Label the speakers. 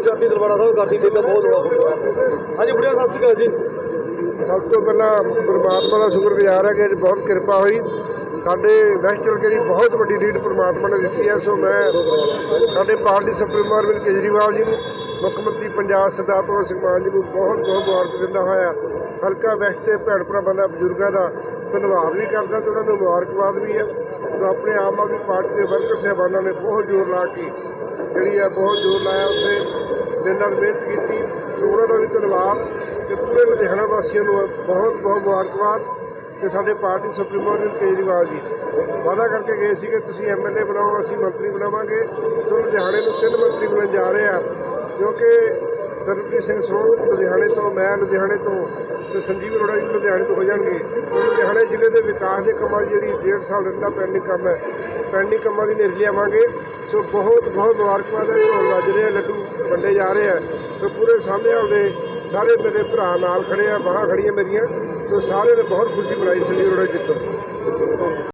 Speaker 1: ਜਾਤੀ ਦਰਬਾਰਾ ਸਾਹਿਬ ਗਾਡੀ ਤਾਂ ਬਹੁਤ ਲੋੜਾ ਹਾਂਜੀ ਬੁੜਿਆ ਸਤਿ ਸ਼੍ਰੀ ਅਕਾਲ ਜੀ।
Speaker 2: ਸਭ ਤੋਂ ਪਹਿਲਾਂ ਪ੍ਰਮਾਤਮਾ ਦਾ ਸ਼ੁਕਰਗੁਜ਼ਾਰ ਹੈ ਕਿ ਅੱਜ ਬਹੁਤ ਕਿਰਪਾ ਹੋਈ। ਸਾਡੇ ਵੈਸਟ ਹਲਕੇ ਦੀ ਬਹੁਤ ਵੱਡੀ ਲੀਡ ਪ੍ਰਮਾਤਮਾ ਨੇ ਦਿੱਤੀ ਹੈ ਸੋ ਮੈਂ ਸਾਡੇ ਪਾਰਟੀ ਸੁਪਰੀਮੋ ਅਰਵਿੰਦ ਕੇਜਰੀਵਾਲ ਜੀ ਨੂੰ ਮੁੱਖ ਮੰਤਰੀ ਪੰਜਾਬ ਸਰਦਾਰ ਭਗਵੰਤ ਸਿੰਘ ਮਾਨ ਜੀ ਨੂੰ ਬਹੁਤ ਬਹੁਤ ਮੁਬਾਰਕ ਦਿੰਦਾ ਹੋਇਆ ਹਲਕਾ ਵੈਸਟ ਦੇ ਭੈਣ ਭਰਾਵਾਂ ਦਾ, ਬਜ਼ੁਰਗਾਂ ਦਾ ਧੰਨਵਾਦ ਵੀ ਕਰਦਾ ਤੇ ਉਹਨਾਂ ਨੂੰ ਮੁਬਾਰਕਬਾਦ ਵੀ ਹੈ। ਸੋ ਆਪਣੇ ਆਮ ਆਦਮੀ ਪਾਰਟੀ ਦੇ ਵਰਕਰ ਸਾਹਿਬਾਨਾਂ ਨੇ ਬਹੁਤ ਜ਼ੋਰ ਲਾ ਕੇ ਜਿਹੜੀ ਹੈ ਬਹੁਤ ਜ਼ੋਰ ਲਾਇਆ ਉੱਥੇ। ਦਿਨ ਰਾਤ ਮਿਹਨਤ ਕੀਤੀ ਸੋ ਉਹਨਾਂ ਦਾ ਵੀ ਧੰਨਵਾਦ ਤੇ ਪੂਰੇ ਲੁਧਿਆਣਾ ਵਾਸੀਆਂ ਨੂੰ ਬਹੁਤ ਬਹੁਤ ਮੁਬਾਰਕਬਾਦ ਤੇ ਸਾਡੇ ਪਾਰਟੀ ਸੁਪਰੀਮੋ ਅਰਵਿੰਦ ਕੇਜਰੀਵਾਲ ਜੀ। ਵਾਅਦਾ ਕਰਕੇ ਗਏ ਸੀ ਕਿ ਤੁਸੀਂ ਐਮਐਲਏ ਬਣਾਓ, ਅਸੀਂ ਮੰਤਰੀ ਬਣਾਵਾਂਗੇ। ਸੋ ਲੁਧਿਆਣੇ ਨੂੰ ਤਿੰਨ ਮੰਤਰੀ ਬਣਨ ਜਾ ਰਹੇ ਆ। ਕਿਉਂਕਿ ਤਰਨਪ੍ਰੀਤ ਸਿੰਘ ਸੋਧ ਲੁਧਿਆਣੇ ਤੋਂ, ਮੈਂ ਲੁਧਿਆਣੇ ਤੋਂ ਤੇ ਸੰਜੀਵ ਅਰੋੜਾ ਜੀ ਲੁਧਿਆਣੇ ਤੋਂ ਹੋ ਜਾਣਗੇ। ਲੁਧਿਆਣੇ ਜ਼ਿਲ੍ਹੇ ਦੇ ਵਿਕਾਸ ਦੇ ਕੰਮਾਂ 'ਚ ਜਿਹੜੀ ਡੇਢ ਸਾਲ ਰਹਿੰਦਾ ਪੈਂਡਿੰਗ ਕੰਮ ਹੈ, ਪੈਂਡਿੰਗ ਕੰਮਾਂ ਦੀ ਨਿਰਜ ਲਿਆਵਾਂਗੇ ਸੋ ਬਹੁਤ ਬਹੁਤ ਮੁਬਾਰਕਬਾਦ ਹੈ ਢੋਲ ਵੱਜ ਰਿਹਾ ਲੱਡੂ ਵੰਡੇ ਜਾ ਰਹੇ ਆ। ਤੇ ਪੂਰੇ ਸਾਹਮਣੇ ਦੇ ਸਾਰੇ ਮੇਰੇ ਭਰਾ ਨਾਲ ਖੜੇ ਆ, ਬਾਹਾਂ ਖੜੀਆਂ ਮੇਰੀਆਂ। ਤੇ ਸਾਰੇ ਨੇ ਬਹੁਤ ਖੁਸ਼ੀ ਮਨਾਈ ਸੰਜੀਵ ਅਰੋੜਾ ਜਿੱਤਣ